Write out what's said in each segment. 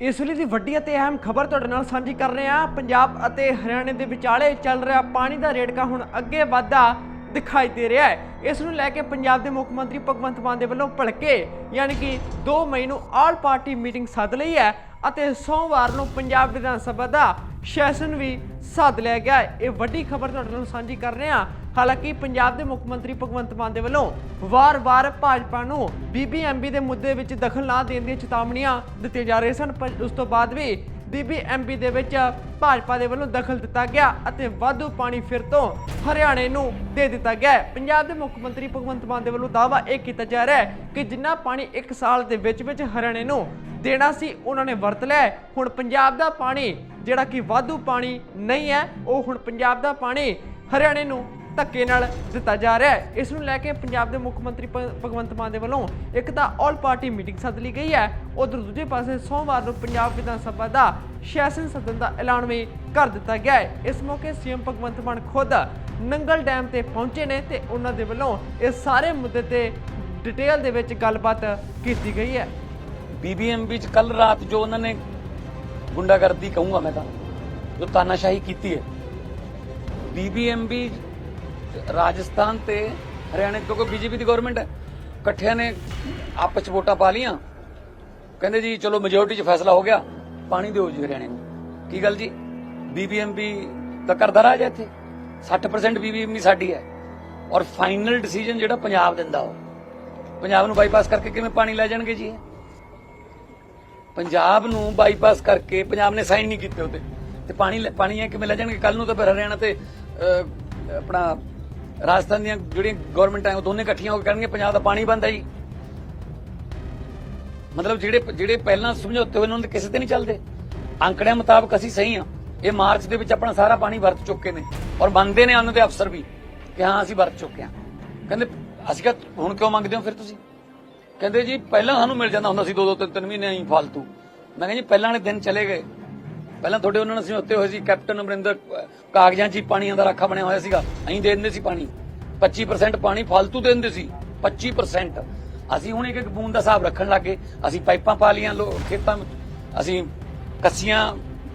ਇਸ ਵੇਲੇ ਦੀ ਵੱਡੀ ਅਤੇ ਅਹਿਮ ਖਬਰ ਤੁਹਾਡੇ ਨਾਲ ਸਾਂਝੀ ਕਰ ਰਹੇ ਹਾਂ। ਪੰਜਾਬ ਅਤੇ ਹਰਿਆਣੇ ਦੇ ਵਿਚਾਲੇ ਚੱਲ ਰਿਹਾ ਪਾਣੀ ਦਾ ਰੇੜਕਾ ਹੁਣ ਅੱਗੇ ਵਧਦਾ ਦਿਖਾਈ ਦੇ ਰਿਹਾ ਹੈ। ਇਸ ਨੂੰ ਲੈ ਕੇ ਪੰਜਾਬ ਦੇ ਮੁੱਖ ਮੰਤਰੀ ਭਗਵੰਤ ਮਾਨ ਦੇ ਵੱਲੋਂ ਭੜਕੇ ਯਾਨੀ ਕਿ 2 ਮਈ ਨੂੰ ਆਲ ਪਾਰਟੀ ਮੀਟਿੰਗ ਸੱਦ ਲਈ ਹੈ ਅਤੇ ਸੋਮਵਾਰ ਨੂੰ ਪੰਜਾਬ ਵਿਧਾਨ ਸਭਾ ਦਾ ਸੈਸ਼ਨ ਵੀ ਸੱਦ ਲਿਆ ਗਿਆ ਇਹ ਵੱਡੀ ਖਬਰ ਤੁਹਾਡੇ ਨਾਲ ਸਾਂਝੀ ਕਰ ਰਹੇ ਹਾਂ। ਹਾਲਾਂਕਿ ਪੰਜਾਬ ਦੇ ਮੁੱਖ ਮੰਤਰੀ ਭਗਵੰਤ ਮਾਨ ਦੇ ਵੱਲੋਂ ਵਾਰ-ਵਾਰ ਭਾਜਪਾ ਨੂੰ ਬੀਬੀਐਮਬੀ ਦੇ ਮੁੱਦੇ ਵਿੱਚ ਦਖਲ ਨਾ ਦੇਣ ਦੀਆਂ ਚੇਤਾਵਨੀਆਂ ਦਿੱਤੀਆਂ ਜਾ ਰਹੀਆਂ ਸਨ, ਪਰ ਉਸ ਤੋਂ ਬਾਅਦ ਵੀ ਬੀਬੀਐਮਬੀ ਦੇ ਵਿੱਚ ਭਾਜਪਾ ਦੇ ਵੱਲੋਂ ਦਖਲ ਦਿੱਤਾ ਗਿਆ ਅਤੇ ਵਾਧੂ ਪਾਣੀ ਫਿਰ ਤੋਂ ਹਰਿਆਣੇ ਨੂੰ ਦੇ ਦਿੱਤਾ ਗਿਆ ਪੰਜਾਬ ਦੇ ਮੁੱਖ ਮੰਤਰੀ ਭਗਵੰਤ ਮਾਨ ਦੇ ਵੱਲੋਂ ਦਾਅਵਾ ਇਹ ਕੀਤਾ ਜਾ ਰਿਹਾ ਹੈ ਕਿ ਜਿੰਨਾ ਪਾਣੀ 1 ਸਾਲ ਦੇ ਵਿੱਚ ਵਿੱਚ ਹਰਿਆਣੇ ਨੂੰ ਦੇਣਾ ਸੀ, ਉਹਨਾਂ ਨੇ ਵਰਤ ਲਿਆ ਹੁਣ ਪੰਜਾਬ ਦਾ ਪਾਣੀ ਜਿਹੜਾ ਕਿ ਵਾਧੂ ਪਾਣੀ ਨਹੀਂ ਹੈ, ਉਹ ਹੁਣ ਪੰਜਾਬ ਦਾ ਪਾਣੀ ਹਰਿਆਣੇ ਨੂੰ ਧੱਕੇ ਨਾਲ ਦਿੱਤਾ ਜਾ ਰਿਹਾ ਹੈ। ਇਸ ਨੂੰ ਲੈ ਕੇ ਪੰਜਾਬ ਦੇ ਮੁੱਖ ਮੰਤਰੀ ਭ- ਭਗਵੰਤ ਮਾਨ ਦੇ ਵੱਲੋਂ ਇੱਕ ਤਾਂ ਆਲ ਪਾਰਟੀ ਮੀਟਿੰਗ ਸੱਦ ਲਈ ਗਈ ਹੈ। ਉਧਰ ਦੂਜੇ ਪਾਸੇ ਸੋਮਵਾਰ ਨੂੰ ਪੰਜਾਬ ਵਿਧਾਨ ਸਭਾ ਦਾ ਸੈਸ਼ਨ ਸੱਦਣ ਦਾ ਐਲਾਨ ਵੀ ਕਰ ਦਿੱਤਾ ਗਿਆ ਹੈ। ਇਸ ਮੌਕੇ ਸੀਐਮ ਭਗਵੰਤ ਮਾਨ ਖੁਦ ਨੰਗਲ ਡੈਮ ਤੇ ਪਹੁੰਚੇ ਨੇ ਤੇ ਉਹਨਾਂ ਦੇ ਵੱਲੋਂ ਇਹ ਸਾਰੇ ਮੁੱਦੇ ਤੇ ਡਿਟੇਲ ਦੇ ਵਿੱਚ ਗੱਲਬਾਤ ਕੀਤੀ ਗਈ ਹੈ। ਬੀਬੀਐਮਬੀ ਚ ਕੱਲ ਰਾਤ ਜੋ ਉਹਨਾਂ ਨੇ ਗੁੰਡਾਗਰਦੀ ਕਹੂੰਗਾ ਮੈਂ ਤਾਂ, ਜੋ ਤਾਨਾਸ਼ਾਹੀ ਕੀਤੀ ਹੈ। ਬੀਬੀਐਮਬੀ ਰਾਜਸਥਾਨ ਤੇ ਹਰਿਆਣਾ ਕਿਉਂਕਿ ਬੀਜੇਪੀ ਦੀ ਗਵਰਨਮੈਂਟ ਹੈ, ਇਕੱਠਿਆਂ ਨੇ ਆਪਸ ਚ ਵੋਟਾਂ ਪਾ ਲੀਆਂ ਕਹਿੰਦੇ ਜੀ, ਚਲੋ ਮੈਜੋਰਟੀ ਚ ਫੈਸਲਾ ਹੋ ਗਿਆ, ਪਾਣੀ ਦਿਓ ਜੀ ਹਰਿਆਣੇ ਨੂੰ। ਕੀ ਗੱਲ ਜੀ? ਬੀਬੀਐਮਬੀ ਤਾਂ ਕਰਦਾ ਰਾਜ ਹੈ ਇੱਥੇ। 60% ਬੀਬੀਐਮਬੀ ਸਾਡੀ ਹੈ। ਔਰ ਫਾਈਨਲ ਡਿਸੀਜਨ ਜਿਹੜਾ ਪੰਜਾਬ ਦਿੰਦਾ ਉਹ। ਪੰਜਾਬ ਨੂੰ ਬਾਈਪਾਸ ਕਰਕੇ ਕਿਵੇਂ ਪਾਣੀ ਲੈ ਜਾਣਗੇ ਜੀ? ਪੰਜਾਬ ਨੂੰ ਬਾਈਪਾਸ ਕਰਕੇ ਪੰਜਾਬ ਨੇ ਸਾਈਨ ਨਹੀਂ ਕੀਤੇ ਉਹਤੇ ਤੇ ਪਾਣੀ ਲੈ- ਪਾਣੀ ਹੈ ਕਿਵੇਂ ਲੈ ਜਾਣਗੇ? ਕੱਲ ਨੂੰ ਤਾਂ ਫਿਰ ਹਰਿਆਣਾ ਤੇ ਆਪਣਾ ਰਾਜਸਥਾਨ ਦੀਆਂ ਜਿਹੜੀਆਂ ਗਵਰਨਮੈਂਟਾਂ ਉਹ ਦੋਨੇ ਇਕੱਠੀਆਂ ਹੋ ਕੇ ਕਹਿਣਗੇ ਪੰਜਾਬ ਦਾ ਪਾਣੀ ਬੰਦ ਹੈ ਜੀ। ਮਤਲਬ ਜਿਹੜੇ ਜਿਹੜੇ ਪਹਿਲਾਂ ਸਮਝੌਤੇ ਹੋਏ ਉਹਨਾਂ ਦੇ ਕਿਸੇ ਤੇ ਨਹੀਂ ਚੱਲਦੇ। ਅੰਕੜਿਆਂ ਮੁਤਾਬਕ ਅਸੀਂ ਸਹੀ ਆ ਇਹ ਮਾਰਚ ਦੇ ਵਿੱਚ ਆਪਣਾ ਸਾਰਾ ਪਾਣੀ ਵਰਤ ਚੁੱਕੇ ਨੇ ਔਰ ਮੰਨਦੇ ਨੇ ਉਹਨਾਂ ਦੇ ਅਫਸਰ ਵੀ ਕਿ ਹਾਂ, ਅਸੀਂ ਵਰਤ ਚੁੱਕੇ ਹਾਂ। ਕਹਿੰਦੇ, ਅਸੀਂ ਕਿਹਾ, ਹੁਣ ਕਿਉਂ ਮੰਗਦੇ ਹੋ ਫਿਰ ਤੁਸੀਂ? ਕਹਿੰਦੇ ਜੀ, ਪਹਿਲਾਂ ਸਾਨੂੰ ਮਿਲ ਜਾਂਦਾ ਹੁੰਦਾ ਸੀ ਦੋ ਦੋ ਤਿੰਨ ਤਿੰਨ ਮਹੀਨੇ ਹੀ ਫालतू ਮੈਂ ਕਿਹਾ ਜੀ, ਪਹਿਲਾਂ ਵਾਲੇ ਦਿਨ ਚਲੇ ਗਏ। ਪਹਿਲਾਂ ਤੁਹਾਡੇ ਉਹਨਾਂ ਨਾਲ ਸਮਝੌਤੇ ਹੋਏ ਸੀ, ਕੈਪਟਨ ਅਮਰਿੰਦਰ, ਕਾਗਜ਼ਾਂ 'ਚ ਹੀ ਪਾਣੀਆਂ ਦਾ ਰਾਖਾ ਬਣਿਆ ਹੋਇਆ ਸੀਗਾ। ਅਸੀਂ ਦੇ ਦਿੰਦੇ ਸੀ ਪਾਣੀ। 25% ਪਾਣੀ ਫालतू ਦੇ ਦਿੰਦੇ ਸੀ। 25% ਅਸੀਂ ਹੁਣ ਇੱਕ ਇੱਕ ਬੂੰਦ ਦਾ ਹਿਸਾਬ ਰੱਖਣ ਲੱਗੇ ਅਸੀਂ ਪਾਈਪਾਂ ਪਾ ਲੀਆਂ ਖੇਤਾਂ ਵਿੱਚ। ਅਸੀਂ ਕੱਸੀਆਂ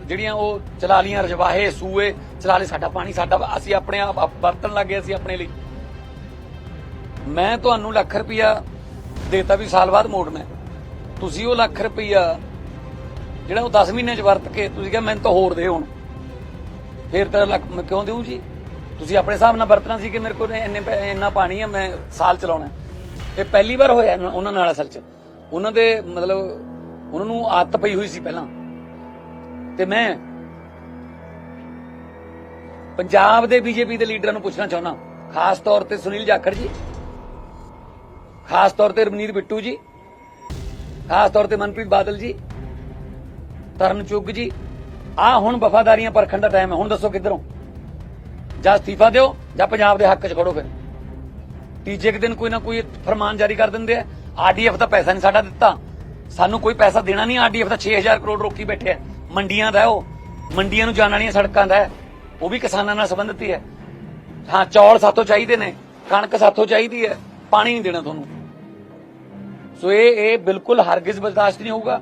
ਜਿਹੜੀਆਂ ਉਹ ਚਲਾ ਲੀਆਂ ਰਜਵਾਹੇ, ਸੂਏ, ਚਲਾ ਲਏ। ਸਾਡਾ ਪਾਣੀ, ਸਾਡਾ ਅਸੀਂ ਆਪਣੇ ਆਪ ਆਪ ਵਰਤਣ ਲੱਗੇ ਅਸੀਂ ਆਪਣੇ ਲਈ। ਮੈਂ ਤੁਹਾਨੂੰ ਲੱਖ ਰੁਪਇਆ ਦੇਤਾ ਵੀ ਸਾਲ ਬਾਅਦ ਮੋੜਨਾ ਹੈ। ਤੁਸੀਂ ਉਹ ਲੱਖ ਰੁਪਇਆ ਜਿਹੜਾ ਉਹ 10 ਮਹੀਨੇ ਚ ਵਰਤ ਕੇ ਤੁਸੀਂ ਕਿਹਾ ਮੈਨੂੰ ਤਾਂ ਹੋਰ ਦੇ ਹੁਣ। ਫੇਰ ਤਾਂ ਲੱਖ ਮੈਂ ਕਿਉਂ ਦੇਵਾਂ ਜੀ? ਤੁਸੀਂ ਆਪਣੇ ਹਿਸਾਬ ਨਾਲ ਵਰਤਣਾ ਸੀ ਕਿ ਮੇਰੇ ਕੋਲ ਇੰਨੇ ਇੰਨਾ ਪਾਣੀ ਹੈ ਮੈਂ ਸਾਲ ਚਲਾਉਣਾ ਇਹ ਪਹਿਲੀ ਵਾਰ ਹੋਇਆ ਉਹਨਾਂ ਨਾਲ ਅਸਲ ਚ। ਉਹਨਾਂ ਦੇ ਮਤਲਬ ਉਹਨਾਂ ਨੂੰ ਆਦਤ ਪਈ ਹੋਈ ਸੀ ਪਹਿਲਾਂ। ਤੇ ਮੈਂ ਪੰਜਾਬ ਦੇ ਬੀਜੇਪੀ ਦੇ ਲੀਡਰਾਂ ਨੂੰ ਪੁੱਛਣਾ ਚਾਹੁੰਦਾ। ਖਾਸ ਤੌਰ ਤੇ ਸੁਨੀਲ ਜਾਖੜ ਜੀ। ਖਾਸ ਤੌਰ ਤੇ ਰਮਨੀਤ ਬਿੱਟੂ ਜੀ। ਖਾਸ ਤੌਰ ਤੇ ਮਨਪ੍ਰੀਤ ਬਾਦਲ ਜੀ। ਤਰਨ ਚੁੱਗ ਜੀ ਆ ਹੁਣ ਵਫਾਦਾਰੀਆਂ ਪਰਖਣ ਦਾ ਟਾਈਮ ਹੈ। ਹੁਣ ਦੱਸੋ ਕਿੱਧਰੋਂ? ਜਾਂ ਅਸਤੀਫਾ ਦਿਓ, ਜਾਂ ਪੰਜਾਬ ਦੇ ਹੱਕ 'ਚ ਖੜੋ ਫਿਰ। ਤੀਜੇ ਕੁ ਦਿਨ ਕੋਈ ਨਾ ਕੋਈ ਫਰਮਾਨ ਜਾਰੀ ਕਰ ਦਿੰਦੇ ਆ। ਆਰਡੀਐਫ ਦਾ ਪੈਸਾ ਨਹੀਂ ਸਾਡਾ ਦਿੱਤਾ। ਸਾਨੂੰ ਕੋਈ ਪੈਸਾ ਦੇਣਾ ਨਹੀਂ। ਆਰਡੀਐਫ ਦਾ 6000 ਕਰੋੜ ਰੋਕੀ ਬੈਠੇ ਆ। ਮੰਡੀਆਂ ਦਾ ਉਹ। ਮੰਡੀਆਂ ਨੂੰ ਜਾਣ ਵਾਲੀਆਂ ਸੜਕਾਂ ਦਾ ਉਹ ਵੀ ਕਿਸਾਨਾਂ ਨਾਲ ਸੰਬੰਧਿਤ ਹੀ ਹੈ। ਹਾਂ, ਚੌਲ ਸਾਥੋਂ ਚਾਹੀਦੇ ਨੇ। ਕਣਕ ਸਾਥੋਂ ਚਾਹੀਦੀ ਹੈ। ਪਾਣੀ ਨਹੀਂ ਦੇਣਾ ਤੁਹਾਨੂੰ। ਸੋ ਇਹ ਇਹ ਬਿਲਕੁਲ ਹਰਗਿਜ਼ ਬਰਦਾਸ਼ਤ ਨਹੀਂ ਹੋਊਗਾ।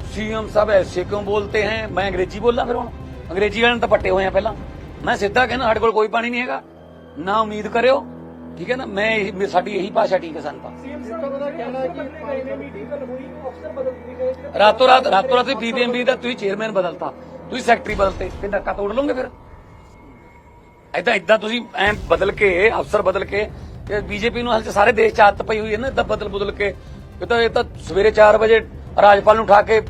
ਸੀਐਮ ਸਾਹਿਬ ਐਸੇ ਕਿਉਂ ਬੋਲਤੇ ਹੈ? ਮੈਂ ਅੰਗਰੇਜ਼ੀ ਬੋਲਾਂ ਫਿਰ ਹੁਣ? ਅੰਗਰੇਜ਼ੀ ਵਾਲਿਆਂ ਤਾਂ ਪੱਟੇ ਹੋਏ ਆ ਪਹਿਲਾਂ। ਮੈਂ ਸਿੱਧਾ ਕਹਿੰਦਾ, ਸਾਡੇ ਕੋਲ ਕੋਈ ਪਾਣੀ ਨਹੀਂ ਹੈਗਾ। ਨਾ ਉਮੀਦ ਕਰਿਓ। ਠੀਕ ਹੈ ਨਾ? ਮੈਂ ਸਾਡੀ ਇਹੀ ਭਾਸ਼ਾ, ਠੀਕ ਹੈ ਸਾਨੂੰ ਤਾਂ ਰਾਤੋਂ, ਰਾਤ ਰਾਤੋਂ ਰਾਤ ਬੀਬੀਐਮਬੀ ਦਾ ਤੁਸੀਂ ਚੇਅਰਮੈਨ ਬਦਲਤਾ। ਤੁਸੀਂ ਸੈਕਟਰੀ ਬਦਲਤੇ। ਤੇ ਨੱਕਾ ਤੋੜ ਲਓਗੇ ਫਿਰ? ਏਦਾਂ ਏਦਾਂ ਤੁਸੀਂ ਐ ਬਦਲ ਕੇ, ਅਫਸਰ ਬਦਲ ਕੇ ਬੀਜੇਪੀ ਨੂੰ ਹਾਲ ਸਾਰੇ ਦੇਸ਼ ਚ ਆਦਤ ਪਈ ਹੋਈ ਹੈ ਨਾ, ਏਦਾਂ ਬਦਲ ਬਦਲ ਕੇ। ਇਹ ਤਾਂ ਇਹ ਤਾਂ ਸਵੇਰੇ 4 ਵਜੇ ਰਾਜਪਾਲ ਨੂੰ ਉਠਾ ਕੇ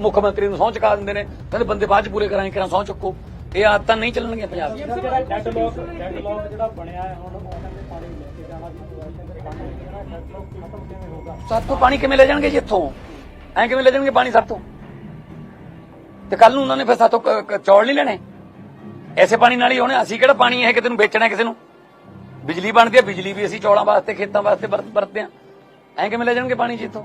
ਮੁੱਖ ਮੰਤਰੀ ਨੂੰ ਸਹੁੰ ਚੁਕਾ ਦਿੰਦੇ ਨੇ। ਕਹਿੰਦੇ ਬੰਦੇ ਬਾਅਦ ਚ ਪੂਰੇ ਕਰਾਂਗੇ ਕਿਰਾਂ ਸਹੁੰ ਚੁੱਕੋ। ਇਹ ਆਦਤਾਂ ਨਹੀਂ ਚੱਲਣਗੀਆਂ ਪੰਜਾਬ 'ਚ। ਜਿਹੜਾ ਡੈਡ ਲੋਕ ਡੈਡ ਲੋਕ ਜਿਹੜਾ ਬਣਿਆ ਹੈ ਹੁਣ ਉਹ ਕਹਿੰਦੇ ਪਾਣੀ ਲੈ ਕੇ ਜਾਣਾ ਵੀ ਕਹਿੰਦੇ ਪਾਣੀ ਜਿਹੜਾ ਡੈਡ ਲੋਕ ਖਤਮ ਕਿਵੇਂ ਹੋਊਗਾ? ਸਾਤੋਂ ਪਾਣੀ ਕਿਵੇਂ ਲੈ ਜਾਣਗੇ ਜੀ ਇੱਥੋਂ? ਐ ਕਿਵੇਂ ਲੈ ਜਾਣਗੇ ਪਾਣੀ ਸਾਤੋਂ? ਤੇ ਕੱਲ ਨੂੰ ਉਹਨਾਂ ਨੇ ਫਿਰ ਕ- ਚੌਲ ਨਹੀਂ ਲੈਣੇ? ਐਸੇ ਪਾਣੀ ਨਾਲ ਹੀ ਹੋਣੇ। ਅਸੀਂ ਕਿਹੜਾ ਪਾਣੀ ਇਹ ਕਿਤੇ ਨੂੰ ਵੇਚਣਾ ਕਿਸੇ ਨੂੰ? ਬਿਜਲੀ ਬਣਦੀ ਹੈ ਬਿਜਲੀ ਵੀ ਅਸੀਂ ਚੌਲਾਂ ਵਾਸਤੇ ਖੇਤਾਂ ਵਾਸਤੇ ਵਰਤ- ਵਰਤਦੇ ਆ ਐਂ ਕਿਵੇਂ ਲੈ ਜਾਣਗੇ ਪਾਣੀ ਜਿੱਥੋਂ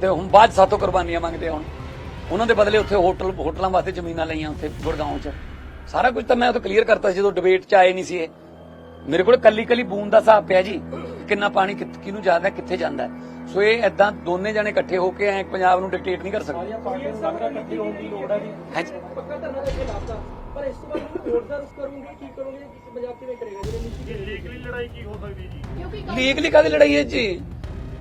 ਤੇ ਹੁਣ ਬਾਅਦ 'ਚ ਸਾਤੋਂ ਕੁਰਬਾਨੀਆਂ ਮੰਗਦੇ ਹੁਣ। ਉਹਨਾਂ ਦੇ ਬਦਲੇ ਉੱਥੇ ਹੋਟਲ ਹੋਟਲਾਂ ਵਾਸਤੇ ਜ਼ਮੀਨਾਂ ਲਈਆਂ ਉੱਥੇ ਗੁਰਗਾਉਂ 'ਚ। ਸਾਰਾ ਕੁਝ ਤਾਂ ਮੈਂ ਉਹ ਕਲੀਅਰ ਕਰਤਾ ਸੀ ਜਦੋਂ ਡਿਬੇਟ 'ਚ ਆਏ ਨਹੀਂ ਸੀ ਇਹ। ਮੇਰੇ ਕੋਲ ਕੱਲੀ ਕੱਲੀ ਬੂੰਦ ਦਾ ਹਿਸਾਬ ਪਿਆ ਜੀ ਕਿੰਨਾ ਪਾਣੀ ਕਿੱਥ- ਕਿਹਨੂੰ ਜਾਂਦਾ ਕਿੱਥੇ ਜਾਂਦਾ। ਸੋ ਇਹ ਐਦਾਂ ਦੋਨੇ ਜਣੇ ਇਕੱਠੇ ਹੋ ਕੇ ਐ ਪੰਜਾਬ ਨੂੰ ਡਿਕਟੇਟ ਨਹੀਂ ਕਰ ਸਕਦੇ। ਸਾਰੀਆਂ ਪਾਰਟੀਆਂ ਨੂੰ ਲੱਗਦਾ ਇਕੱਠੀ ਹੋਣ ਦੀ ਲੋੜ ਹੈ ਜੀ ਹਾਂਜੀ। ਪੱਕਾ ਧਰਨਾ ਦੇ ਕੇ ਲਾਤਾ ਪਰ ਇਸ ਤੋਂ ਬਾਅਦ ਹੁਣ ਕੋਰਟ ਦਾ ਰੁਖ ਕਰੋਗੇ ਕੀ ਕਰੋਗੇ ਪੰਜਾਬ ਕਿਵੇਂ ਕਰੇਗਾ ਜਿਹੜੇ ਨੀਤੀ ਲੀਗਲੀ ਲੜਾਈ ਕੀ ਹੋ ਸਕਦੀ ਜੀ? ਲੀਗਲੀ ਕਾਦੀ ਲੜਾਈ ਹੈ ਜੀ?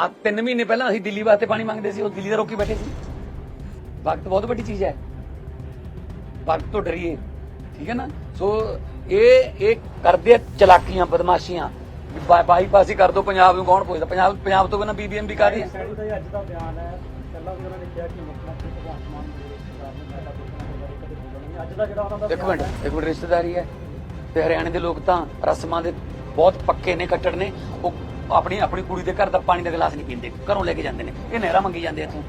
ਆ ਤਿੰਨ ਮਹੀਨੇ ਪਹਿਲਾਂ ਅਸੀਂ ਦਿੱਲੀ ਵਾਸਤੇ ਪਾਣੀ ਮੰਗਦੇ ਸੀ ਉਹ ਦਿੱਲੀ ਦਾ ਰੋਕੀ ਬੈਠੇ ਸੀ। ਵਕਤ ਬਹੁਤ ਵੱਡੀ ਚੀਜ਼ ਹੈ। ਵਕਤ ਤੋਂ ਡਰੀਏ ਠੀਕ ਹੈ ਨਾ? ਸੋ ਇਹ ਇਹ ਕਰਦੇ ਚਲਾਕੀਆਂ ਬਦਮਾਸ਼ੀਆਂ। ਵੀ ਬਾਈਪਾਸ ਹੀ ਕਰ ਦੋ ਪੰਜਾਬ ਨੂੰ ਕੌਣ ਪੁੱਛਦਾ? ਪੰਜਾਬ ਪੰਜਾਬ ਤੋਂ ਬਿਨਾਂ ਬੀਬੀਐਮਬੀ ਕਰ ਰਹੀ ਹੈ। ਸੈਣੀ ਦਾ ਇਹ ਅੱਜ ਦਾ ਬਿਆਨ ਹੈ। ਪਹਿਲਾਂ ਵੀ ਉਹਨਾਂ ਨੇ ਕਿਹਾ ਕਿ ਮੁੱਖ ਮੰਤਰੀ ਭਗਵੰਤ ਮਾਨ ਦੇ ਸਰਕਾਰ ਨੇ ਮੈਦਾ ਪੁੱਛਣਾ ਹੋਗਾ ਕਦੇ ਬੋਲਣਾ ਨਹੀਂ ਅੱਜ ਦਾ ਜਿਹੜਾ ਉਹਨਾਂ ਦਾ ਇੱਕ ਮਿੰਟ ਇੱਕ ਮਿੰਟ ਰਿਸ਼ਤੇਦਾਰੀ ਹੈ। ਤੇ ਹਰਿਆਣੇ ਦੇ ਲੋਕ ਤਾਂ ਰਸਮਾਂ ਦੇ ਬਹੁਤ ਪੱਕੇ ਨੇ ਕੱਟੜ ਨੇ। ਉਹ ਆਪਣੀ ਆਪਣੀ ਕੁੜੀ ਦੇ ਘਰ ਦਾ ਪਾਣੀ ਦਾ ਗਲਾਸ ਨਹੀਂ ਪੀਂਦੇ, ਘਰੋਂ ਲੈ ਕੇ ਜਾਂਦੇ ਨੇ। ਇਹ ਨਹਿਰਾ ਮੰਗੀ ਜਾਂਦੇ ਇੱਥੋਂ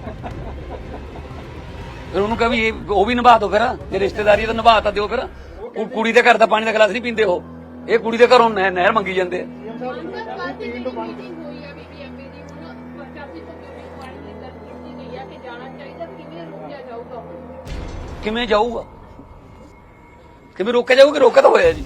ਫਿਰ ਉਹਨੂੰ ਕਹਾਂ ਵੀ ਇਹ ਉਹ ਵੀ ਨਿਭਾ ਦਿਓ ਫਿਰ, ਜੇ ਰਿਸ਼ਤੇਦਾਰੀ ਹੈ ਤਾਂ ਨਿਭਾ ਤਾਂ ਦਿਓ ਫਿਰ। ਉਹ ਕੁੜੀ ਦੇ ਘਰ ਦਾ ਪਾਣੀ ਦਾ ਗਲਾਸ ਨਹੀਂ ਪੀਂਦੇ ਉਹ। ਇਹ ਕੁੜੀ ਦੇ ਘਰੋਂ ਨਹਿਰ ਮੰਗੀ ਜਾਂਦੇ ਕਿਵੇਂ ਜਾਊਗਾ? ਕਿਵੇਂ ਰੋਕਿਆ ਜਾਊਗਾ ਰੋਕਿਆ ਤਾਂ ਹੋਇਆ ਜੀ।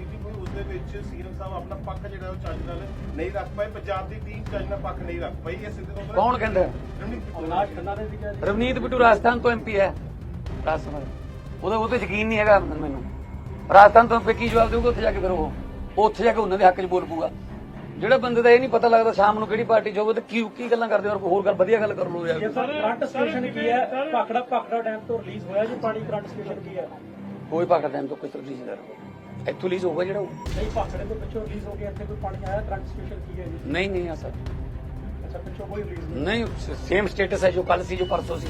ਵਿੱਚ ਸੀਐਮ ਸਾਹਿਬ ਆਪਣਾ ਪੱਖ ਜਿਹੜਾ ਉਹ ਚੱਜ ਨਾਲ ਨਹੀਂ ਰੱਖ ਪਾਏ ਪੰਜਾਬ ਦੀ ਟੀਮ ਚੱਜ ਨਾਲ ਪੱਖ ਨਹੀਂ ਰੱਖ ਪਾਈ। ਇਹ ਸਿੱਧੇ ਤੌਰ ਕੌਣ ਕਹਿੰਦਾ? ਹੈ? ਅਵਨਾਸ਼ ਖੰਨਾ ਨੇ ਵੀ ਕਿਹਾ ਜੀ ਰਵਨੀਤ ਬਿੱਟੂ ਰਾਜਸਥਾਨ ਤੋਂ ਐਮਪੀ ਹੈ। ਰਾਜ ਸਭਾ ਦਾ। ਉਹਦਾ ਉਹ ਤੇ ਯਕੀਨ ਨਹੀਂ ਹੈਗਾ ਮੈਨੂੰ। ਰਾਜਸਥਾਨ ਤੋਂ ਫਿਰ ਕੀ ਜਵਾਬ ਦੇਊਗਾ ਉੱਥੇ ਜਾ ਕੇ ਫਿਰ ਉਹ। ਉਹ ਉੱਥੇ ਜਾ ਕੇ ਉਹਨਾਂ ਦੇ ਹੱਕ 'ਚ ਬੋਲ ਪੂਗਾ ਜਿਹੜਾ ਬੰਦੇ ਦਾ ਇਹ ਨਹੀਂ ਪਤਾ ਲੱਗਦਾ ਸ਼ਾਮ ਨੂੰ ਕਿਹੜੀ ਪਾਰਟੀ 'ਚ ਹੋਵੇ ਤੇ ਕੀ ਕੀ ਗੱਲਾਂ ਕਰਦੇ ਔਰ ਹੋਰ ਗੱਲ ਵਧੀਆ ਗੱਲ ਕਰ ਲੋ ਯਾਰ। ਸਰ ਕਰੰਟ ਸਟੇਸ਼ਨ ਕੀ ਹੈ? ਭਾਖੜਾ ਭਾਖੜਾ ਡੈਮ ਤੋਂ ਰਿਲੀਜ਼ ਹੋਇਆ ਜੀ ਪਾਣੀ ਕਰੰਟ ਸਟੇਸ਼ਨ ਕੀ ਹੈ? ਕੋਈ ਦੇਣ ਤੋਂ ਕੋਈ ਤਬਦੀਲ ਕਰ ਇੱਥੋਂ ਲੀਜ਼ ਹੋਊਗਾ ਜਿਹੜਾ ਉਹ। ਨਹੀਂ ਭਾਖੜੇ ਤੋਂ ਪਿੱਛੋਂ ਰਿਲੀਜ਼ ਹੋ ਕੇ ਇੱਥੇ ਕੋਈ ਪਾਣੀ ਆਇਆ? ਸਟੇਸ਼ਨ ਕੀ ਹੈ ਜੀ? ਨਹੀਂ ਨਹੀਂ ਆ ਸਰ। ਅੱਛਾ ਪਿੱਛੋਂ ਕੋਈ ਰਿਲੀਜ਼ ਨਹੀਂ? ਨਹੀਂ ਸੇਮ ਸਟੇਟਸ ਹੈ ਜੋ ਕੱਲ ਸੀ ਜੋ ਪਰਸੋਂ ਸੀ।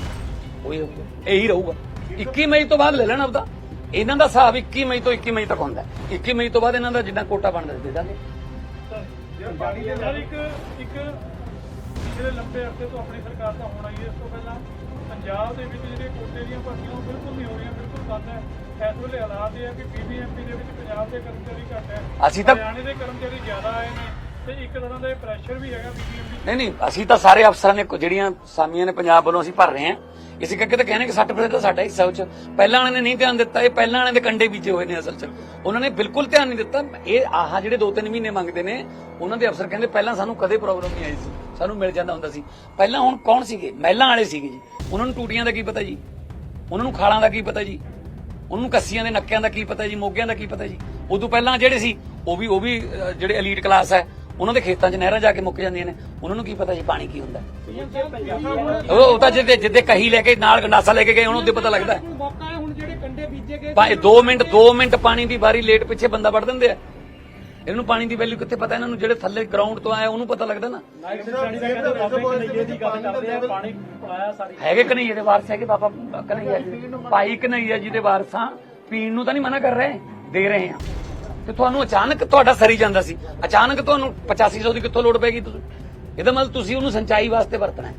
ਉਹੀ ਹੋਊਗਾ। ਇਹੀ ਰਹੂਗਾ। 21 ਮਈ ਤੋਂ ਬਾਅਦ ਲੈ ਲੈਣਾ ਆਪਦਾ। ਇਹਨਾਂ ਦਾ ਹਿਸਾਬ 21 ਮਈ ਤੋਂ 21 ਮਈ ਤੱਕ ਹੁੰਦਾ ਹੈ। 21 ਮਈ ਤੋਂ ਬਾਅਦ ਇਹਨਾਂ ਦਾ ਜਿੰਨਾ ਕੋਟਾ ਬਣਦਾ ਦੇ ਦਾਂਗੇ। ਜਿਹੜਾ ਪਾਣੀ ਦੇ ਸਰ ਇੱਕ ਇੱਕ ਪਿਛਲੇ ਲੰਬੇ ਅਰਸੇ ਤੋਂ ਆਪਣੀ ਸਰਕਾਰ ਦਾ ਹੋਣਾ ਹੀ ਹੈ। ਇਸ ਤੋਂ ਪਹਿਲਾਂ ਪੰਜਾਬ ਦੇ ਵਿੱਚ ਜਿਹੜੇ ਕੋਟੇ ਦੀਆਂ ਭਰਤੀਆਂ ਉਹ ਬਿਲਕੁਲ ਨਹੀਂ ਹੋ ਰਹੀਆਂ ਬਿਲਕੁਲ ਬੰਦ ਹੈ। ਇਸ ਵੇਲੇ ਹਾਲਾਤ ਇਹ ਹੈ ਕਿ ਬੀਬੀਐਮਪੀ ਦੇ ਵਿੱਚ ਪੰਜਾਬ ਦੇ ਕਰਮਚਾਰੀ ਘੱਟ ਹੈ। ਅਸੀਂ ਤਾਂ- ਹਰਿਆਣੇ ਦੇ ਕਰਮਚਾਰੀ ਜ਼ਿਆਦਾ ਆਏ ਨੇ ਤੇ ਇੱਕ ਤਰ੍ਹਾਂ ਦਾ ਪ੍ਰੈਸ਼ਰ ਵੀ ਹੈਗਾ ਬੀਬੀਐਮਪੀ ਨਹੀਂ ਨਹੀਂ ਅਸੀਂ ਤਾਂ ਸਾਰੇ ਅਫਸਰਾਂ ਨੇ ਜਿਹੜੀਆਂ ਸਾਮੀਆਂ ਨੇ ਪੰਜਾਬ ਵੱਲੋਂ ਅਸੀਂ ਭਰ ਰਹੇ ਹਾਂ ਇਸੇ ਕਰਕੇ ਤਾਂ ਕਹਿੰਦੇ ਕਿ 60% ਤਾਂ ਸਾਡਾ ਹਿੱਸਾ ਉਹ ਚ ਪਹਿਲਾਂ ਵਾਲਿਆਂ ਨੇ ਨਹੀਂ ਧਿਆਨ ਦਿੱਤਾ ਇਹ ਪਹਿਲਾਂ ਵਾਲਿਆਂ ਦੇ ਕੰਡੇ ਬੀਜੇ ਹੋਏ ਨੇ ਅਸਲ ਚ। ਉਹਨਾਂ ਨੇ ਬਿਲਕੁਲ ਧਿਆਨ ਨਹੀਂ ਦਿੱਤਾ। ਇਹ ਆਹ ਜਿਹੜੇ 2-3 ਮਹੀਨੇ ਮੰਗਦੇ ਨੇ ਉਹਨਾਂ ਦੇ ਅਫਸਰ ਕਹਿੰਦੇ ਪਹਿਲਾਂ ਸਾਨੂੰ ਕਦੇ ਪ੍ਰੋਬਲਮ ਨਹੀਂ ਆਈ ਸੀ। ਸਾਨੂੰ ਮਿਲ ਜਾਂਦਾ ਹੁੰਦਾ ਸੀ। ਪਹਿਲਾਂ ਹੁਣ ਕੌਣ ਸੀਗੇ? ਮਹਿਲਾਂ ਵਾਲੇ ਸੀਗੇ ਜੀ। ਉਹਨਾਂ ਨੂੰ ਟੂਟੀਆਂ ਦਾ ਕੀ ਪਤਾ ਜੀ? ਉਹਨਾਂ ਨੂੰ ਖਾਲਾਂ ਦਾ ਕੀ ਪਤਾ ਜੀ? ਉਹਨਾਂ ਕੱਸੀਆਂ ਦੇ ਨੱਕਿਆਂ ਦਾ ਕੀ ਪਤਾ ਜੀ ਮੋਗਿਆਂ ਦਾ ਕੀ ਪਤਾ ਜੀ? ਉਦੋਂ ਪਹਿਲਾਂ ਜਿਹੜੇ ਸੀ ਉਹ ਵੀ ਉਹ ਵੀ ਅਹ, ਜਿਹੜੇ ਐਲੀਟ ਕਲਾਸ ਹੈ ਉਹਨਾਂ ਦੇ ਖੇਤਾਂ 'ਚ ਨਹਿਰਾਂ ਜਾ ਕੇ ਮੁੱਕ ਜਾਂਦੀਆਂ ਨੇ। ਉਹਨਾਂ ਨੂੰ ਕੀ ਪਤਾ ਜੀ ਪਾਣੀ ਕੀ ਹੁੰਦਾ ਉਹ ਉਹ ਤਾਂ ਜਿੱਦੇ ਜਿੱਦੇ ਕਹੀ ਲੈ ਕੇ ਨਾਲ ਗੰਡਾਸਾ ਲੈ ਕੇ ਗਏ ਉਹਨੂੰ ਤੇ ਪਤਾ ਲੱਗਦਾ ਹੈ। ਹੁਣ ਮੌਕਾ ਹੈ ਹੁਣ ਜਿਹੜੇ ਕੰਡੇ ਬੀਜੇ ਗਏ ਭਾਵੇਂ 2 ਮਿੰਟ 2 ਮਿੰਟ ਪਾਣੀ ਦੀ ਵਾਰੀ ਲੇਟ ਪਿੱਛੇ ਬੰਦਾ ਵੜ ਦਿੰਦੇ ਆ। ਇਹਨੂੰ ਪਾਣੀ ਦੀ ਵੈਲਿਊ ਕਿੱਥੇ ਪਤਾ ਇਹਨਾਂ ਨੂੰ ਜਿਹੜੇ ਥੱਲੇ ਗਰਾਊਂਡ ਤੋਂ ਆਏ ਉਹਨੂੰ ਪਤਾ ਲੱਗਦਾ ਨਾ? ਹੈਗੇ ਕਨਈਏ ਦੇ ਵਾਰਸ ਹੈਗੇ? ਬਾਬਾ ਕਨਈਆ ਭਾਈ ਕਨਈਆ ਜੀ ਦੇ ਵਾਰਸਾਂ ਪੀਣ ਨੂੰ ਤਾਂ ਨਹੀਂ ਮਨਾ ਕਰ ਰਹੇ? ਦੇ ਰਹੇ ਆ। ਤੇ ਤੁਹਾਨੂੰ ਅਚਾਨਕ ਤੁਹਾਡਾ ਸਰੀ ਜਾਂਦਾ ਸੀ। ਅਚਾਨਕ ਤੁਹਾਨੂੰ 8500 ਦੀ ਕਿੱਥੋਂ ਲੋੜ ਪੈਗੀ ਤੁਸੀਂ ਇਹਦਾ ਮਤਲਬ ਤੁਸੀਂ ਉਹਨੂੰ ਸਿੰਚਾਈ ਵਾਸਤੇ ਵਰਤਣਾ ਹੈ।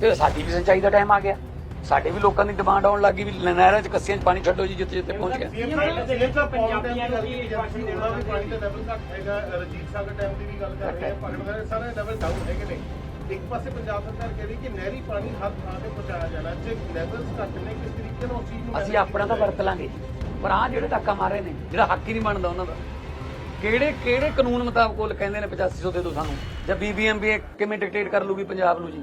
ਤੇ ਸਾਡੀ ਵੀ ਸਿੰਚਾਈ ਦਾ ਟਾਈਮ ਆ ਗਿਆ। ਸਾਡੇ ਵੀ ਲੋਕਾਂ ਦੀ ਡਿਮਾਂਡ ਆਉਣ ਲੱਗੀ ਵੀ ਨਹਿਰਾਂ 'ਚ ਕੱਸੀਆਂ 'ਚ ਪਾਣੀ ਛੱਡੋ ਜੀ ਜਿੱਥੇ ਜਿੱਥੇ ਪਹੁੰਚ ਗਿਆ। ਪੰਜਾਬੀਆਂ ਨੂੰ ਕੀ ਇਨਫੋਰਮੇਸ਼ਨ ਦੇਣਾ ਵੀ ਪਾਣੀ ਦਾ ਲੈਵਲ ਘੱਟ ਹੈਗਾ। ਰਜੀਤ ਸਾਗਰ ਡੈਮ ਦੀ ਵੀ ਗੱਲ ਕਰ ਰਹੇ ਆ ਭਗਤ ਦਾ ਸਾਰਾ ਲੈਵਲ ਡਾਊਨ ਹੈਗੇ ਨੇ। ਇੱਕ ਪਾਸੇ ਪੰਜਾਬ ਸਰਕਾਰ ਕਹਿ ਰਹੀ ਕਿ ਨਹਿਰੀ ਪਾਣੀ ਹਰ ਥਾਂ ਤੇ ਪਹੁੰਚਾਇਆ ਜਾਣਾ ਜੇ ਲੈਵਲਸ ਘੱਟ ਨੇ ਕਿਸ ਤਰੀਕੇ ਨਾਲ ਉਸ ਚੀਜ਼ ਨੂੰ ਅਸੀਂ ਆਪਣਾ ਤਾਂ ਵਰਤ ਲਾਂਗੇ। ਪਰ ਆ ਜਿਹੜੇ ਧੱਕਾ ਮਾਰੇ ਨੇ ਜਿਹੜਾ ਹੱਕ ਹੀ ਨਹੀਂ ਬਣਦਾ ਉਹਨਾਂ ਦਾ। ਕਿਹੜੇ ਕਿਹੜੇ ਕਾਨੂੰਨ ਮੁਤਾਬਕ ਉਹ ਕਹਿੰਦੇ ਨੇ 8500 ਦੇ ਦਿਓ ਸਾਨੂੰ? ਜਾਂ ਬੀਬੀਐਮਬੀ ਕਿਵੇਂ ਡਿਕਟੇਟ ਕਰ ਲੂਗੀ ਪੰਜਾਬ ਨੂੰ ਜੀ?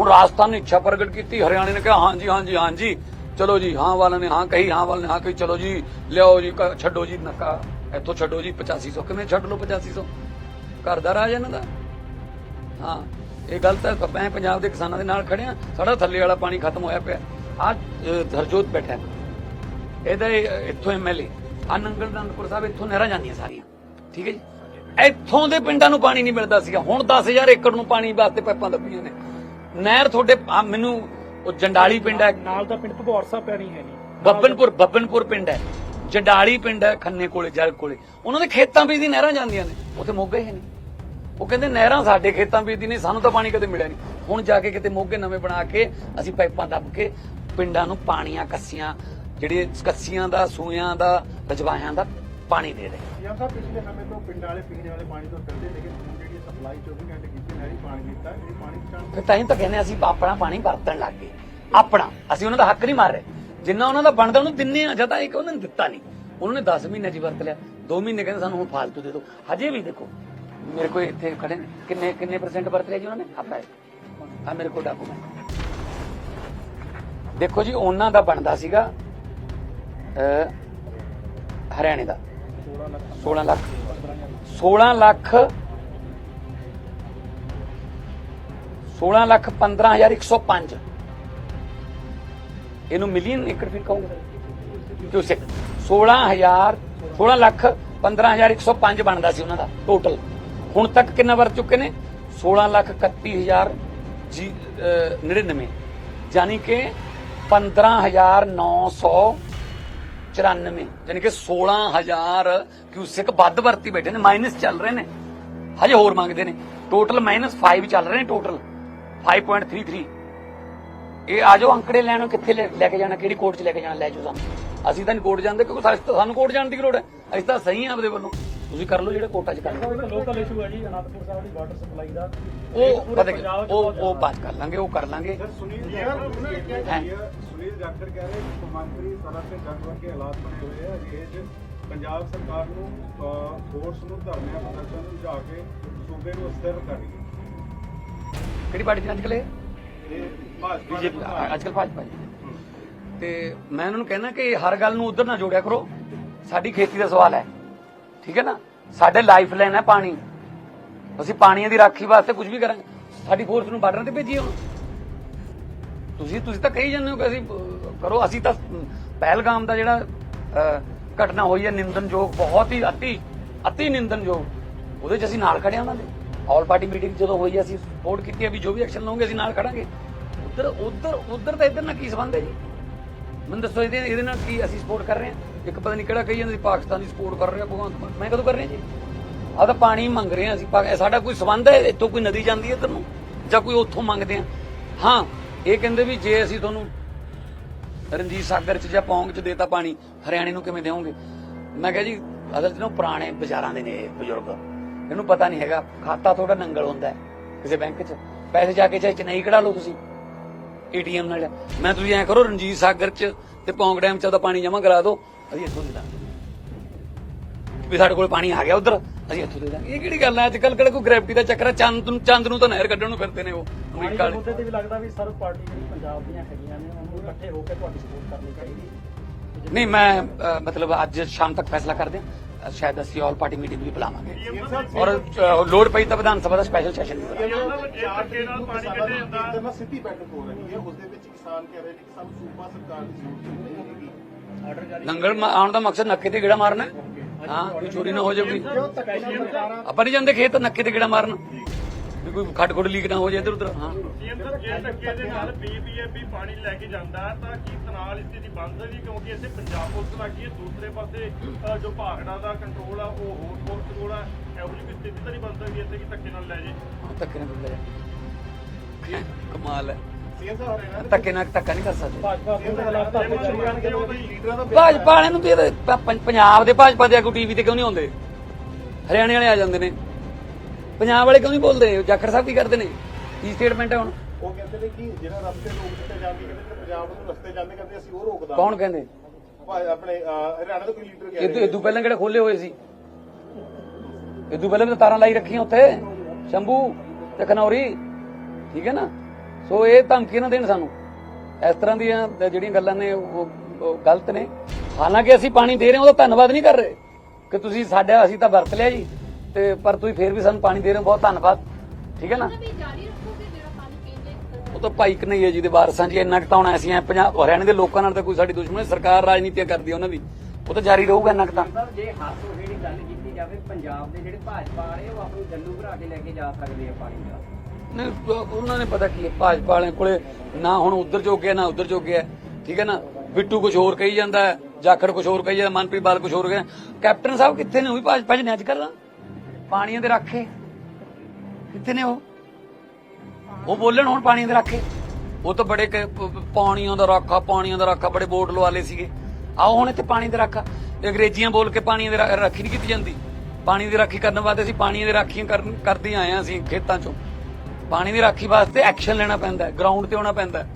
ਹੁਣ ਰਾਜਸਥਾਨ ਨੇ ਇੱਛਾ ਪ੍ਰਗਟ ਕੀਤੀ, ਹਰਿਆਣੇ ਨੇ ਕਿਹਾ ਹਾਂਜੀ ਹਾਂਜੀ ਹਾਂਜੀ ਚਲੋ ਜੀ, ਹਾਂ ਵਾਲਿਆਂ ਨੇ ਹਾਂ ਕਹੀ, ਹਾਂ ਵਾਲਿਆਂ ਨੇ ਹਾਂ ਕਹੀ, ਚਲੋ ਜੀ, ਲਿਆਓ ਜੀ ਛੱਡੋ ਜੀ, ਨੱਕਾ, ਇੱਥੋਂ ਛੱਡੋ ਜੀ 8500 ਕਿਵੇਂ ਛੱਡ ਲਓ 8500 ਘਰ ਦਾ ਰਾਜ ਇਹਨਾਂ ਦਾ? ਹਾਂ, ਇਹ ਗੱਲ ਤਾਂ ਮੈਂ ਪੰਜਾਬ ਦੇ ਕਿਸਾਨਾਂ ਦੇ ਨਾਲ ਖੜਿਆ, ਸਾਡਾ ਥੱਲੇ ਵਾਲਾ ਪਾਣੀ ਖਤਮ ਹੋਇਆ ਪਿਆ। ਆ ਹਰਜੋਤ ਬੈਠਾ ਹੈ। ਇਹਦਾ ਇਹ- ਇੱਥੋਂ ਐਮਐਲਏ ਆ ਨੰਗਲ ਦੰਦਪੁਰ ਸਾਹਿਬ, ਇੱਥੋਂ ਨਹਿਰਾਂ ਜਾਂਦੀਆਂ ਸਾਰੀਆਂ। ਠੀਕ ਹੈ ਜੀ? ਇੱਥੋਂ ਦੇ ਪਿੰਡਾਂ ਨੂੰ ਪਾਣੀ ਨਹੀਂ ਮਿਲਦਾ ਸੀਗਾ। ਹੁਣ 10000 ਏਕੜ ਨੂੰ ਪਾਣੀ ਵਾਸਤੇ ਪਾਈਪਾਂ ਦੱਬੀਆਂ ਨੇ। ਨਹਿਰ ਤੁਹਾਡੇ ਮੈਨੂੰ ਉਹ ਜੰਡਾਲੀ ਪਿੰਡ ਹੈ। ਨਾਲ ਦਾ ਪਿੰਡ ਭਗੌਰ ਸਾਹਿਬ ਪੈਣੀ ਹੈ ਨਹੀਂ ਬੱਬਨਪੁਰ ਬੱਬਨਪੁਰ ਪਿੰਡ ਹੈ। ਜੰਡਾਲੀ ਪਿੰਡ ਹੈ ਖੰਨੇ ਕੋਲੇ ਜਰਗ ਕੋਲੇ। ਉਹਨਾਂ ਦੇ ਖੇਤਾਂ ਵਿੱਚ ਦੀ ਨਹਿਰਾਂ ਜਾਂਦੀਆਂ ਨੇ। ਉੱਥੇ ਮੋਗੇ ਹੈ ਨਹੀਂ ਉਹ ਕਹਿੰਦੇ ਨਹਿਰਾਂ ਸਾਡੇ ਖੇਤਾਂ ਵਿੱਚ ਦੀ ਨਹੀਂ ਸਾਨੂੰ ਤਾਂ ਪਾਣੀ ਕਦੇ ਮਿਲਿਆ ਨਹੀਂ। ਹੁਣ ਜਾ ਕੇ ਕਿਤੇ ਮੋਗੇ ਨਵੇਂ ਬਣਾ ਕੇ ਅਸੀਂ ਪਾਈਪਾਂ ਦੱਬ ਕੇ ਪਿੰਡਾਂ ਨੂੰ ਪਾਣੀਆਂ ਕੱਸੀਆਂ ਜਿਹੜੇ ਕੱਸੀਆਂ ਦਾ ਸੂਇਆਂ ਦਾ ਰਜਵਾਇਆਂ ਦਾ ਪਾਣੀ ਦੇ ਰਹੇ ਜਾਂ ਤਾਂ ਪਿਛਲੇ ਸਮੇਂ ਤੋਂ ਪਿੰਡ ਵਾਲੇ ਪੀਣ ਵਾਲੇ ਪਾਣੀ ਤੋਂ ਹੁਣ ਜਿਹੜੀ ਸਪਲਾਈ 24 ਘੰਟੇ ਕੀਤੀ, ਨਹਿਰੀ ਪਾਣੀ ਦਿੱਤਾ, ਇਹ ਪਾਣੀ ਪਹੁੰਚਾਉਣ ਫਿਰ ਤਾਂ ਹੀ ਤਾਂ ਕਹਿੰਦੇ ਅਸੀਂ ਆਪਣਾ ਪਾਣੀ ਵਰਤਣ ਲੱਗ ਗਏ। ਆਪਣਾ। ਅਸੀਂ ਉਹਨਾਂ ਦਾ ਹੱਕ ਨਹੀਂ ਮਾਰ ਰਹੇ। ਜਿੰਨਾ ਉਹਨਾਂ ਦਾ ਬਣਦਾ, ਉਹਨੂੰ ਦਿੰਨੇ ਆ। ਜਦ ਇੱਕ ਉਹਨਾਂ ਨੇ ਦਿੱਤਾ ਨਹੀਂ। ਉਹਨਾਂ ਨੇ 10 ਮਹੀਨੇ ਚ ਵਰਤ ਲਿਆ। 2 ਮਹੀਨੇ ਕਹਿੰਦੇ ਸਾਨੂੰ ਹੁਣ ਫਾਲਤੂ ਦੇ ਦਿਓ। ਹਜੇ ਵੀ ਦੇਖੋ, ਮੇਰੇ ਕੋਲ ਇੱਥੇ ਖੜੇ ਨੇ। ਕਿੰਨੇ ਕਿੰਨੇ ਪਰਸੈਂਟ ਵਰਤ ਲਿਆ ਜੀ ਉਹਨਾਂ ਨੇ? ਆਪਣਾ ਆ ਮੇਰੇ ਕੋਲ ਡਾਕੂਮੈਂਟ ਦੇਖੋ ਜੀ, ਉਹਨਾਂ ਦਾ ਬਣਦਾ ਸੀਗਾ ਹਰਿਆਣੇ ਦਾ। 16 ਲੱਖ। 16 ਲੱਖ 16 ਲੱਖ 15105 ਇਹਨੂੰ ਮਿਲੀਅਨ ਏਕੜ ਫਿਰ ਕਹੋਗੇ। ਕਿਉਂ 16000 16 ਲੱਖ 15105 ਬਣਦਾ ਸੀ ਉਹਨਾਂ ਦਾ ਟੋਟਲ ਹੁਣ ਤੱਕ ਕਿੰਨਾ ਵਰ ਚੁੱਕੇ ਨੇ? 16 ਲੱਖ 31000 ਜੀ ਅਹ, 99 ਯਾਨੀ ਕਿ 15900 94 ਯਾਨੀ ਕਿ 16000 ਕਿਊਸਿਕ ਵੱਧ ਵਰਤੀ ਬੈਠੇ ਨੇ ਮਾਈਨਸ ਚੱਲ ਰਹੇ ਨੇ। ਹਜੇ ਹੋਰ ਮੰਗਦੇ ਨੇ। ਟੋਟਲ ਮਾਈਨਸ 5 ਚੱਲ ਰਹੇ ਨੇ ਟੋਟਲ 5.33 ਇਹ ਆ ਜਾਓ ਅੰਕੜੇ ਲੈਣ ਕਿੱਥੇ ਲੈ ਕੇ ਜਾਣਾ ਕਿਹੜੀ ਕੋਰਟ 'ਚ ਲੈ ਕੇ ਜਾਣਾ ਲੈ ਜਾਓ ਸਾਨੂੰ। ਅਸੀਂ ਤਾਂ ਨਹੀਂ ਕੋਰਟ ਜਾਂਦੇ ਕਿਉਂਕਿ ਸਾਨੂੰ- ਸਾਨੂੰ ਕੋਰਟ ਜਾਣ ਦੀ ਲੋੜ ਹੈ? ਅਸੀਂ ਤਾਂ ਸਹੀ ਹਾਂ ਆਪਦੇ ਵੱਲੋਂ। ਤੁਸੀਂ ਕਰ ਲਓ ਜਿਹੜੇ ਕੋਰਟਾਂ 'ਚ ਕਰਨਾ ਲੋਕਲ ਇਸ਼ੂ ਹੈ ਜੀ ਅਨੰਦਪੁਰ ਸਾਹਿਬ ਦੀ ਵਾਟਰ ਸਪਲਾਈ ਦਾ। ਉਹ ਪਤਾ ਕੀ ਉਹ ਉਹ ਬਾਤ ਕਰ ਲਾਂਗੇ ਉਹ ਕਰ ਲਾਂਗੇ। ਸੁਨੀਲ ਜੀ ਸੁਨੀਲ ਜਾਖੜ ਕਹਿ ਰਹੇ ਕਿ ਕੌਮਾਂਤਰੀ ਸੜਕ ਤੇ ਜੰਗ ਵਰਗੇ ਹਾਲਾਤ ਬਣੇ ਹੋਏ ਆ। ਅਜਿਹੇ 'ਚ ਪੰਜਾਬ ਸਰਕਾਰ ਨੂੰ ਫੋਰਸ ਨੂੰ ਧਰਨਿਆਂ ਪ੍ਰਦਰਸ਼ਨ ਨੂੰ ਲਿਜਾ ਕੇ ਸੂਬੇ ਨੂੰ ਅਸਥਿਰ ਕਰਨੀ ਕਿਹੜੀ ਪਾਰਟੀ ਚ ਅੱਜ ਭਾਜਪਾ ਬੀਜੇਪੀ ਅੱਜ ਕੱਲ੍ਹ ਭਾਜਪਾ ਜੀ। ਤੇ ਮੈਂ ਉਹਨਾਂ ਨੂੰ ਕਹਿਣਾ ਕਿ ਹਰ ਗੱਲ ਨੂੰ ਉਧਰ ਨਾ ਜੋੜਿਆ ਕਰੋ। ਸਾਡੀ ਖੇਤੀ ਦਾ ਸਵਾਲ ਹੈ। ਠੀਕ ਹੈ ਨਾ? ਸਾਡੇ ਲਾਈਫ ਲਾਈਨ ਹੈ ਪਾਣੀ। ਅਸੀਂ ਪਾਣੀਆਂ ਦੀ ਰਾਖੀ ਵਾਸਤੇ ਕੁਝ ਵੀ ਕਰਾਂਗੇ। ਸਾਡੀ ਫੋਰਸ ਨੂੰ ਬਾਰਡਰ ਤੇ ਭੇਜੀਏ ਹੁਣ। ਤੁਸੀਂ ਤੁਸੀਂ ਤਾਂ ਕਹੀ ਜਾਂਦੇ ਹੋ ਕਿ ਅਸੀਂ ਕਰੋ। ਅਸੀਂ ਤਾਂ ਪਹਿਲਗਾਮ ਦਾ ਜਿਹੜਾ ਘਟਨਾ ਹੋਈ ਹੈ ਨਿੰਦਨਯੋਗ ਬਹੁਤ ਹੀ ਅਤੀ ਅਤੀ ਨਿੰਦਨਯੋਗ। ਉਹਦੇ 'ਚ ਅਸੀਂ ਨਾਲ ਖੜੇ ਹਾਂ ਉਹਨਾਂ ਦੇ। ਆਲ ਪਾਰਟੀ ਮੀਟਿੰਗ ਜਦੋਂ ਹੋਈ, ਅਸੀਂ ਸਪੋਰਟ ਕੀਤੀ ਹੈ ਵੀ ਜੋ ਵੀ ਐਕਸ਼ਨ ਲਓਗੇ, ਅਸੀਂ ਨਾਲ ਖੜਾਂਗੇ। ਉਧਰ ਉਧਰ ਉਧਰ ਤਾਂ ਇਧਰ ਨਾਲ ਕੀ ਸੰਬੰਧ ਹੈ ਜੀ? ਮੈਨੂੰ ਦੱਸੋ, ਇਹਦੇ ਇਹਦੇ ਨਾਲ ਕੀ ਅਸੀਂ ਸਪੋਰਟ ਕਰ ਰਹੇ ਹਾਂ? ਇੱਕ ਪਤਾ ਨਹੀਂ ਕਿਹੜਾ ਕਹੀ ਜਾਂਦਾ ਪਾਕਿਸਤਾਨ ਦੀ ਸਪੋਰਟ ਕਰ ਰਿਹਾ ਭਗਵੰਤ ਮਾਨ। ਮੈਂ ਕਦੋਂ ਕਰ ਰਿਹਾ ਜੀ? ਆਹ ਤਾਂ ਪਾਣੀ ਮੰਗ ਰਹੇ ਹਾਂ ਅਸੀਂ ਸਾਡਾ ਕੋਈ ਸਬੰਧ ਹੈ? ਇੱਥੋਂ ਕੋਈ ਨਦੀ ਜਾਂਦੀ ਹੈ ਇੱਧਰ ਨੂੰ? ਜਾਂ ਕੋਈ ਉੱਥੋਂ ਮੰਗਦੇ ਆ ਹਾਂ, ਇਹ ਕਹਿੰਦੇ ਵੀ ਜੇ ਅਸੀਂ ਤੁਹਾਨੂੰ ਰਣਜੀਤ ਸਾਗਰ ਚ ਜਾਂ ਪੌਂਗ ਚ ਦੇਤਾ ਪਾਣੀ, ਹਰਿਆਣੇ ਨੂੰ ਕਿਵੇਂ ਦੇਵੋਗੇ? ਮੈਂ ਕਿਹਾ ਜੀ, ਅਸਲ ਚ ਨਾ ਪੁਰਾਣੇ ਬਾਜ਼ਾਰਾਂ ਦੇ ਨੇ ਬਜ਼ੁਰਗ। ਇਹਨੂੰ ਪਤਾ ਨਹੀਂ ਹੈਗਾ। ਖਾਤਾ ਤੁਹਾਡਾ ਨੰਗਲ ਹੁੰਦਾ ਕਿਸੇ ਬੈਂਕ 'ਚ। ਪੈਸੇ ਜਾ ਕੇ ਚਾਹੇ ਚੇਨਈ ਕਢਾ ਲਓ ਤੁਸੀਂ। ਏਟੀਐਮ ਨਾਲ। ਮੈਂ ਤੁਸੀਂ ਐਂ ਕਰੋ ਰਣਜੀਤ ਸਾਗਰ 'ਚ ਤੇ ਪੌਂਗ ਡੈਮ 'ਚ ਉਹਦਾ ਪਾਣੀ ਜਮ੍ਹਾਂ ਕਰਾ ਦਿਓ। ਅਸੀਂ ਇੱਥੋਂ ਦੇ ਦਾਂਗੇ। ਵੀ ਸਾਡੇ ਕੋਲ ਪਾਣੀ ਆ ਗਿਆ ਉਧਰ ਅਸੀਂ ਇੱਥੋਂ ਦੇ ਦਾਂਗੇ। ਇਹ ਕਿਹੜੀ ਗੱਲ ਹੈ? ਅੱਜ ਕੱਲ ਕਿਹੜਾ ਕੋਈ ਗ੍ਰੈਵਿਟੀ ਦਾ ਚੱਕਰ ਹੈ? ਚੰਦ ਨੂੰ ਚੰਦ ਨੂੰ ਤਾਂ ਨਹਿਰ ਕੱਢਣ ਨੂੰ ਫਿਰਦੇ ਨੇ ਉਹ। ਅਮਰੀਕਾ ਦੇ ਵਾਲੇ। ਮੁੱਦੇ ਤੇ ਵੀ ਲੱਗਦਾ ਵੀ ਸਰਵ ਪਾਰਟੀ ਜਿਹੜੀ ਪੰਜਾਬ ਦੀਆਂ ਹੈਗੀਆਂ ਨੇ ਉਹਨੂੰ ਇਕੱਠੇ ਹੋ ਕੇ ਤੁਹਾਡੀ ਸਪੋਰਟ ਕਰਨੀ ਚਾਹੀਦੀ ਨਹੀਂ ਮੈਂ ਮਤਲਬ ਅੱਜ ਸ਼ਾਮ ਤੱਕ ਫੈਸਲਾ ਕਰਦੇ ਹਾਂ। ਸ਼ਾਇਦ ਅਸੀਂ ਆਲ ਪਾਰਟੀ ਮੀਟਿੰਗ ਵੀ ਬੁਲਾਵਾਂਗੇ। ਔਰ ਲੋੜ ਪਈ ਤਾਂ ਵਿਧਾਨ ਸਭਾ ਦਾ ਸਪੈਸ਼ਲ ਸੈਸ਼ਨ ਵੀ ਬੁਲਾਵਾਂਗੇ। ਸਿੱਧੀ ਬੈਠਕ ਹੋ ਰਹੀ ਹੈ। ਉਸ ਦੇ ਵਿੱਚ ਕਿਸਾਨ ਕਹਿ ਰਹੇ ਨੇ ਕਿ ਸਾਨੂੰ ਸੂਬਾ ਸਰਕਾਰ ਦੀ ਜ਼ਰੂਰਤ ਨਹੀਂ ਮ- ਆਉਣ ਦਾ ਮਕਸਦ ਨੱਕੇ ਤੇ ਗੇੜਾ ਮਾਰਨਾ ਹੈ। ਹਾਂ ਕੋਈ ਚੋਰੀ ਨਾ ਹੋ ਜਾਵੇ ਆਪਾਂ ਨਹੀਂ ਜਾਂਦੇ ਖੇਤ ਨੱਕੇ ਤੇ ਗੇੜਾ ਮਾਰਨ। ਵੀ ਕੋਈ ਖੱਡ ਖੁੱਡ ਲੀਕ ਨਾ ਹੋ ਜਾਏ ਇੱਧਰ ਉੱਧਰ। ਹਾਂ। ਸੀਐਮ ਸਾਹਿਬ ਜੇ ਧੱਕੇ ਦੇ ਨਾਲ ਬੀਬੀਐਮਬੀ ਪਾਣੀ ਲੈ ਕੇ ਜਾਂਦਾ ਤਾਂ ਕੀ ਤਨਾਲ ਇਸ ਦੀ ਬੰਦ ਹੋਈ ਕਿਉਂਕਿ ਇੱਥੇ ਪੰਜਾਬ ਪੁਲਿਸ ਲੱਗੀ ਹੈ ਦੂਸਰੇ ਪਾਸੇ ਜੋ ਭਾਗੜਾ ਦਾ ਕੰਟਰੋਲ ਆ ਉਹ ਹੋਰ ਫੋਰਸ ਕੋਲ ਆ। ਇਹੋ ਜਿਹੀ ਕੋਈ ਸਥਿਤੀ ਤਾਂ ਨਹੀਂ ਬਣ ਸਕਦੀ ਇੱਥੇ ਕਿ ਧੱਕੇ ਨਾਲ ਲੈ ਜੇ ਹਾਂ, ਧੱਕੇ ਨਾਲ ਲੈ ਜਾ। ਕਮਾਲ ਹੈ। ਸੀਐਮ ਸਾਹਿਬ ਹਰਿਆਣਾ ਧੱਕੇ ਨਾਲ ਧੱਕਾ ਨਹੀਂ ਕਰ ਸਕਦੇ। ਭਾਜਪਾ ਦੇ ਖਿਲਾਫ ਧਰਨੇ ਜਾਰੀ ਕਰਨਗੇ ਲੀਡਰਾਂ ਦਾ ਭਾਜਪਾ ਵਾਲਿਆਂ ਨੂੰ ਵੀ ਇਹਦੇ ਪ- ਪ- ਪੰਜਾਬ ਦੇ ਭਾਜਪਾ ਦੇ ਆਗੂ ਟੀਵੀ ਤੇ ਕਿਉਂ ਨਹੀਂ ਆਉਂਦੇ? ਹਰਿਆਣੇ ਵਾਲੇ ਆ ਜਾਂਦੇ ਨੇ। ਪੰਜਾਬ ਵਾਲੇ ਕਿਉਂ ਨਹੀਂ ਬੋਲਦੇ? ਜਾਖੜ ਸਾਹਿਬ ਕੀ ਕਰਦੇ ਨੇ? ਕੀ ਸਟੇਟਮੈਂਟ ਹੈ ਹੁਣ? ਉਹ ਕਹਿੰਦੇ ਨੇ ਕਿ ਜਿਹੜਾ ਰਸਤੇ ਰੋਕ ਦਿੱਤੇ ਜਾਂਦੇ ਕਹਿੰਦੇ ਕਿ ਪੰਜਾਬ ਨੂੰ ਰਸਤੇ ਜਾਂਦੇ ਕਹਿੰਦੇ ਅਸੀਂ ਉਹ ਰੋਕਦਾ। ਕੌਣ ਕਹਿੰਦੇ? ਆਪਣੇ ਅਹ, ਹਰਿਆਣਾ ਦਾ ਕੋਈ ਲੀਡਰ ਕਹਿ ਇਹ ਰਿਹਾ ਤੋਂ ਪਹਿਲਾਂ ਕਿਹੜੇ ਖੋਲੇ ਹੋਏ ਸੀ? ਇਹ ਤੋਂ ਪਹਿਲਾਂ ਵੀ ਤਾਂ ਤਾਰਾਂ ਲਾਈ ਰੱਖੀਆਂ ਉੱਥੇ। ਸ਼ੰਭੂ ਤੇ ਖਨੌਰੀ। ਠੀਕ ਹੈ ਨਾ? ਸੋ ਇਹ ਧਮਕੀ ਨਾ ਦੇਣ ਸਾਨੂੰ। ਇਸ ਤਰ੍ਹਾਂ ਦੀਆਂ ਜਿਹੜੀਆਂ ਗੱਲਾਂ ਨੇ ਉਹ ਗਲਤ ਨੇ। ਹਾਲਾਂਕਿ ਅਸੀਂ ਪਾਣੀ ਦੇ ਰਹੇ ਹਾਂ ਉਹਦਾ ਧੰਨਵਾਦ ਨਹੀਂ ਕਰ ਰਹੇ। ਕਿ ਤੁਸੀਂ ਸਾਡਾ ਅਸੀਂ ਤਾਂ ਵਰਤ ਲਿਆ ਜੀ। ਤੇ ਪਰ ਤੁਸੀਂ ਫੇਰ ਵੀ ਸਾਨੂੰ ਪਾਣੀ ਦੇ ਰਹੇ ਹੋ ਬਹੁਤ ਧੰਨਵਾਦ। ਠੀਕ ਹੈ ਨਾ? ਵੀ ਜਾਰੀ ਰੱਖੋਗੇ ਜਿਹੜਾ ਪਾਣੀ ਪੀਂਦੇ ਉਹ ਤਾਂ ਭਾਈ ਕਨਈਆ ਜੀ ਦੇ ਵਾਰਸਾਂ ਜੀ ਇੰਨਾ ਕੁ ਤਾਂ ਹੁਣ ਅਸੀਂ ਐ ਪੰਜਾਬ ਹਰਿਆਣੇ ਦੇ ਲੋਕਾਂ ਨਾਲ ਤਾਂ ਕੋਈ ਸਾਡੀ ਦੁਸ਼ਮਣੀ ਸਰਕਾਰ ਰਾਜਨੀਤੀਆਂ ਕਰਦੀ ਹੈ ਉਹਨਾਂ ਦੀ। ਉਹ ਤਾਂ ਜਾਰੀ ਰਹੂਗਾ ਇੰਨਾ ਕੁ ਤਾਂ। ਸਾਹਿਬ ਜੇ ਹਾਸੋ ਜਿਹੜੀ ਗੱਲ ਕੀਤੀ ਜਾਵੇ ਪੰਜਾਬ ਦੇ ਜਿਹੜੇ ਭਾਜਪਾ ਵਾਲੇ ਉਹ ਆਪਣੀ ਜੰਲੂ ਭਰਾ ਕੇ ਲੈ ਕੇ ਜਾ ਸਕਦੇ ਆ ਪਾਣੀ ਦਾ। ਨਹੀਂ ਉਹ- ਉਹਨਾਂ ਨੇ ਪਤਾ ਕੀ ਹੈ ਭਾਜਪਾ ਵਾਲਿਆਂ ਕੋਲੇ ਨਾ ਹੁਣ ਉਧਰ ਜੋਗੇ ਨਾ ਉਧਰ ਜੋਗੇ ਹੈ ਠੀਕ ਹੈ ਨਾ? ਬਿੱਟੂ ਕੁਝ ਹੋਰ ਕਹੀ ਜਾਂਦਾ ਹੈ ਜਾਖੜ ਕੁਝ ਹੋਰ ਕਹੀ ਜਾਂਦਾ ਮਨਪ੍ਰੀਤ ਬਾਲ ਕੁਝ ਹੋਰ ਕਹੇ। ਕੈਪਟਨ ਸਾਹਿਬ ਕਿੱਥੇ ਨੇ? ਉਹ ਵੀ ਭਾਜਪਾ ਚ ਨੇ ਅੱਜ ਕੱਲ੍ਹ। ਪਾਣੀਆਂ ਦੇ ਰਾਖੇ। ਕਿੱਥੇ ਨੇ ਉਹ? ਉਹ ਬੋਲਣ ਹੁਣ ਪਾਣੀਆਂ ਦੇ ਰਾਖੇ। ਉਹ ਤਾਂ ਬੜੇ ਪਾਣੀਆਂ ਦਾ ਰਾਖਾ, ਪਾਣੀਆਂ ਦਾ ਰਾਖਾ, ਬੜੇ ਬੋਰਡ ਲਵਾ ਲਏ ਸੀਗੇ। ਆਓ ਹੁਣ ਇੱਥੇ ਪਾਣੀ ਦੇ ਰਾਖਾ। ਅੰਗਰੇਜ਼ੀਆਂ ਬੋਲ ਕੇ ਪਾਣੀਆਂ ਦੇ ਰਾਖੀ ਨਹੀਂ ਕੀਤੀ ਜਾਂਦੀ। ਪਾਣੀ ਦੀ ਰਾਖੀ ਕਰਨ ਵਾਸਤੇ ਅਸੀਂ ਪਾਣੀਆਂ ਦੀ ਰਾਖੀਆਂ ਕਰਨ ਕਰਦੇ ਆਏ ਹਾਂ ਅਸੀਂ ਖੇਤਾਂ ਚੋਂ। ਪਾਣੀ ਦੀ ਰਾਖੀ ਵਾਸਤੇ ਐਕਸ਼ਨ ਲੈਣਾ ਪੈਂਦਾ ਗਰਾਊਂਡ ਤੇ ਆਉਣਾ ਪੈਂਦਾ